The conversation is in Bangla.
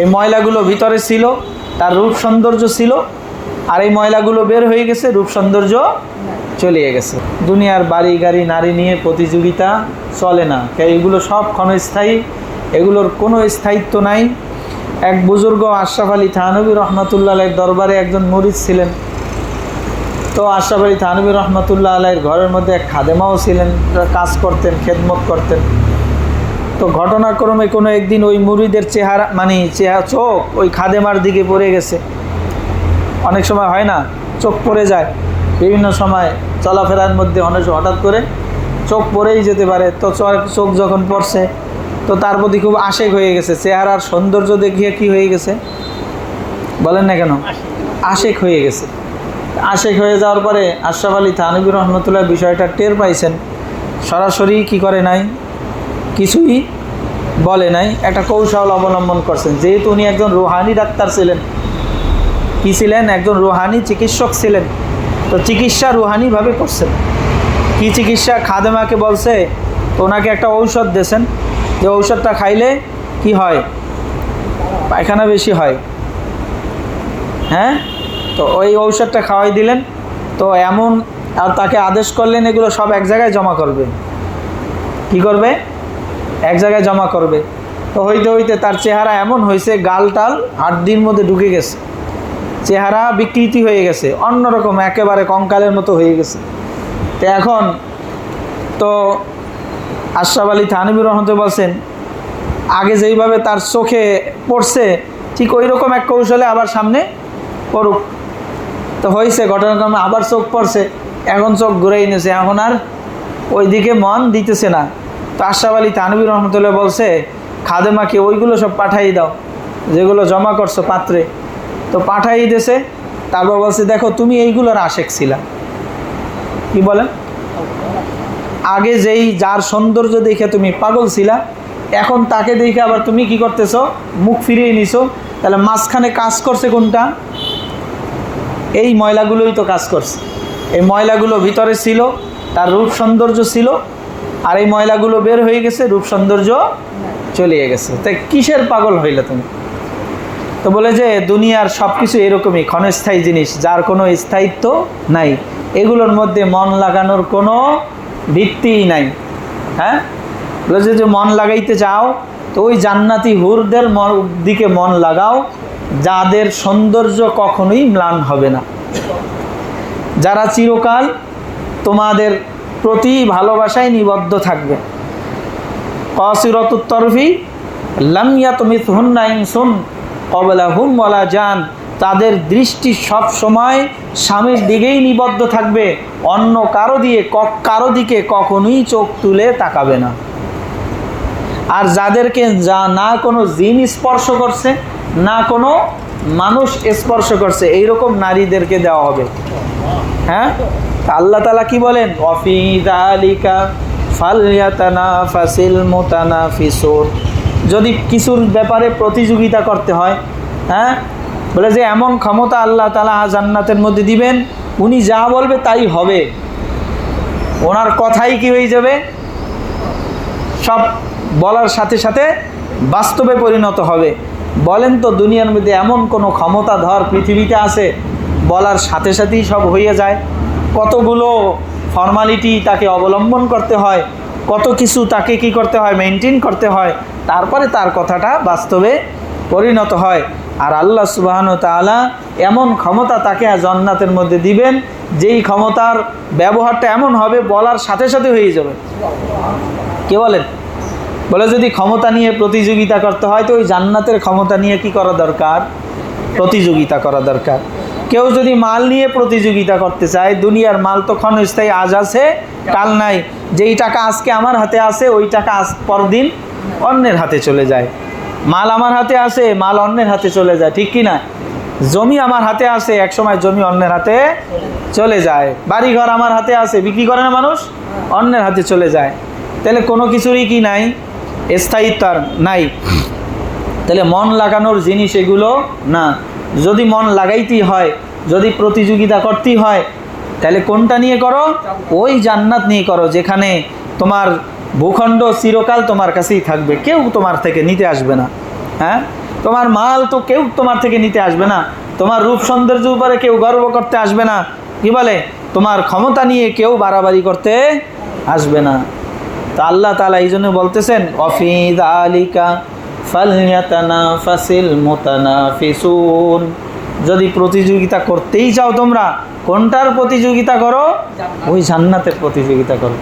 এই ময়লাগুলো ভিতরে ছিল, তার রূপ সৌন্দর্য ছিল, আর এই ময়লাগুলো বের হয়ে গেছে, রূপ সৌন্দর্য চলিয়ে গেছে। দুনিয়ার বাড়ি, গাড়ি, নারী নিয়ে প্রতিযোগিতা চলে না। এগুলো সব ক্ষণস্থায়ী, এগুলোর কোনো স্থায়িত্ব নাই। এক বুজুর্গ আশরাফ আলী থানবী রহমতুল্লাহ আলাইয়ের দরবারে একজন মরিদ ছিলেন। তো আশরাফ আলী থানবী রহমতুল্লাহ আলাইয়ের ঘরের মধ্যে এক খাদেমাও ছিলেন, কাজ করতেন, খেদমত করতেন। তো ঘটনাক্রমে কোনো একদিন ওই মুরিদের চেহারা মানে চেহারা চোখ ওই খাদেমার দিকে পড়ে গেছে। অনেক সময় হয় না, চোখ পড়ে যায়। বিভিন্ন সময় চলাফেরার মধ্যে অনেক হঠাৎ করে চোখ পড়েই যেতে পারে। তো চোখ যখন পড়ছে, তো তার প্রতি খুব আশেক হয়ে গেছে। চেহারার সৌন্দর্য দেখিয়ে কি হয়ে গেছে? বলেন না কেন? আশেক হয়ে গেছে। আশেক হয়ে যাওয়ার পরে আশরাফ আলী থানবির রহমতুল্লাহ বিষয়টা টের পাইছেন। সরাসরি কি করে নাই? কিছুই বলে নাই, একটা কৌশল অবলম্বন করছেন। যেহেতু উনি একজন রুহানি ডাক্তার ছিলেন, কি ছিলেন? একজন রুহানি চিকিৎসক ছিলেন। তো চিকিৎসা রুহানিভাবে করছেন। কি চিকিৎসা খাদেমাকে বলছে? তো ওনাকে একটা ঔষধ দিয়েছেন যে ঔষধটা খাইলে কি হয়? পায়খানা বেশি হয়। হ্যাঁ? তো ওই ঔষধটা খাওয়াই দিলেন। তো এমন, আর তাকে আদেশ করলেন, এগুলো সব এক জায়গায় জমা করবে। কি করবে? এক জায়গায় জমা করবে। তো হইতে হইতে তার চেহারা এমন হয়েছে, গাল টাল হাড্ডির মধ্যে ঢুকে গেছে। চেহারা বিকৃতি হয়ে গেছে, অন্যরকম, একেবারে কঙ্কালের মতো হয়ে গেছে। তো এখন তো আশরাফ আলী থানবির রহমতে বলছেন, আগে যেইভাবে তার চোখে পড়ছে, ঠিক ওই রকম এক কৌশলে আবার সামনে পড়ুক। তো হয়েছে, ঘটনাক্রমে আবার চোখ পড়ছে, এখন চোখ ঘুরেই নিয়েছে এখন আর ওই দিকে মন দিতেছে না। তো আশরাফ আলী তানবির রহমতুল্লাহ বলছে, খাদেমাকে ওইগুলো সব পাঠাই দাও, যেগুলো জমা করছ পাত্রে। তো পাঠাই দিয়েছে তারপর বলছে, দেখো, তুমি এইগুলোর আশেক ছিলা। কি বলেন? আগে যেই, যার সৌন্দর্য দেখে তুমি পাগল ছিলা, এখন তাকে দেখে আবার তুমি কি করতেছো? মুখ ফিরিয়ে নিছো। তাহলে মাঝখানে কাজ করছে কোনটা? এই ময়লাগুলোই তো কাজ করছে। এই ময়লাগুলো ভিতরে ছিল, তার রূপ সৌন্দর্য ছিল আর এই ময়লাগুলো বের হয়ে গেছে, রূপ সৌন্দর্য চলিয়ে গেছে। তাই কিসের পাগল হইলে তুমি? তো বলে যে, দুনিয়ার সব কিছু এরকমই, ক্ষণস্থায়ী জিনিস, যার কোনো স্থায়িত্ব নাই। এগুলোর মধ্যে মন লাগানোর কোনো ভিত্তিই নাই। হ্যাঁ? বলে যে মন লাগাইতে চাও, তো ওই জান্নাতি হুরদের দিকে মন লাগাও, যাদের সৌন্দর্য কখনোই ম্লান হবে না। যারা চিরকাল তোমাদের প্রতি ভালোবাসায় নিবদ্ধ থাকবে। কসিরতুত্তরফি লামিয়া তুমি হুন্না ইনসুন কবলা হুম যান তাদের দৃষ্টি সব সময় স্বামীর দিকেই নিবদ্ধ থাকবে, অন্য কারও দিয়ে কারও দিকে কখনোই চোখ তুলে তাকাবে না। আর যাদেরকে যা না কোনো জিন স্পর্শ করছে, না কোনো মানুষ স্পর্শ করছে, এইরকম নারীদেরকে দেওয়া হবে। হ্যাঁ? আল্লাহ তালা কি বলেন? ফালিয়াতানা ফাসিল মোতানা যদি কিছুর ব্যাপারে প্রতিযোগিতা করতে হয় হ্যাঁ? বলে যে, এমন ক্ষমতা আল্লাহ তালা জান্নাতের মধ্যে দিবেন, উনি যা বলবে তাই হবে। ওনার কথাই কি হয়ে যাবে? সব বলার সাথে সাথে বাস্তবে পরিণত হবে। বলেন তো দুনিয়ার মধ্যে এমন কোনো ক্ষমতা ধর পৃথিবীতে আছে, বলার সাথে সাথেই সব হয়ে যায়। কতগুলো ফর্মালিটি তাকে অবলম্বন করতে হয়, কত কিছু তাকে কি করতে হয় মেনটেন করতে হয়, তারপরে তার কথাটা বাস্তবে পরিণত হয়। আর আল্লাহ সুবাহন তাআলা এমন ক্ষমতা তাকে জন্নাতের মধ্যে দিবেন, যেই ক্ষমতার ব্যবহারটা এমন হবে, বলার সাথে সাথে হয়ে যাবে। কে বলেন? বলে যদি ক্ষমতা নিয়ে প্রতিযোগিতা করতে হয়, তো ওই জান্নাতের ক্ষমতা নিয়ে কি করা দরকার? প্রতিযোগিতা করা দরকার। কেউ যদি মাল নিয়ে প্রতিযোগিতা করতে চায়, দুনিয়ার মাল তো ক্ষণস্থায়ী আজ আছে, কাল নাই। যেই টাকা আজকে আমার হাতে আছে, ওই টাকা আজ পরদিন অন্যের হাতে চলে যায়। মাল আমার হাতে আছে, মাল অন্যের হাতে চলে যায়, ঠিক কি না জমি আমার হাতে আছে এক সময় জমি অন্যের হাতে চলে যায়। বাড়ি ঘর আমার হাতে আছে, বিক্রি করে না মানুষ? অন্যের হাতে চলে যায়। তাহলে কোনো কিছুরই কি নাই? স্থায়িত্ব আর নাই। তাহলে মন লাগানোর জিনিস এগুলো না। যদি মন লাগাইতেই হয়, যদি প্রতিযোগিতা করতেই হয়, তাহলে কোনটা নিয়ে করো? ওই জান্নাত নিয়ে করো, যেখানে তোমার ভূখণ্ড চিরকাল তোমার কাছেই থাকবে। কেউ তোমার থেকে নিতে আসবে না। হ্যাঁ? তোমার মাল তো কেউ তোমার থেকে নিতে আসবে না। তোমার রূপ সৌন্দর্য উপরে কেউ গর্ব করতে আসবে না। কি বলে? তোমার ক্ষমতা নিয়ে কেউ বাড়াবাড়ি করতে আসবে না। তা আল্লাহ তালা এই জন্য বলতেছেন অফিদ আলিকা ফালিয়াতানা ফাসিল মোতানা ফিসুন যদি প্রতিযোগিতা করতেই চাও তোমরা কোনটার প্রতিযোগিতা করো? ওই জান্নাতের প্রতিযোগিতা করো।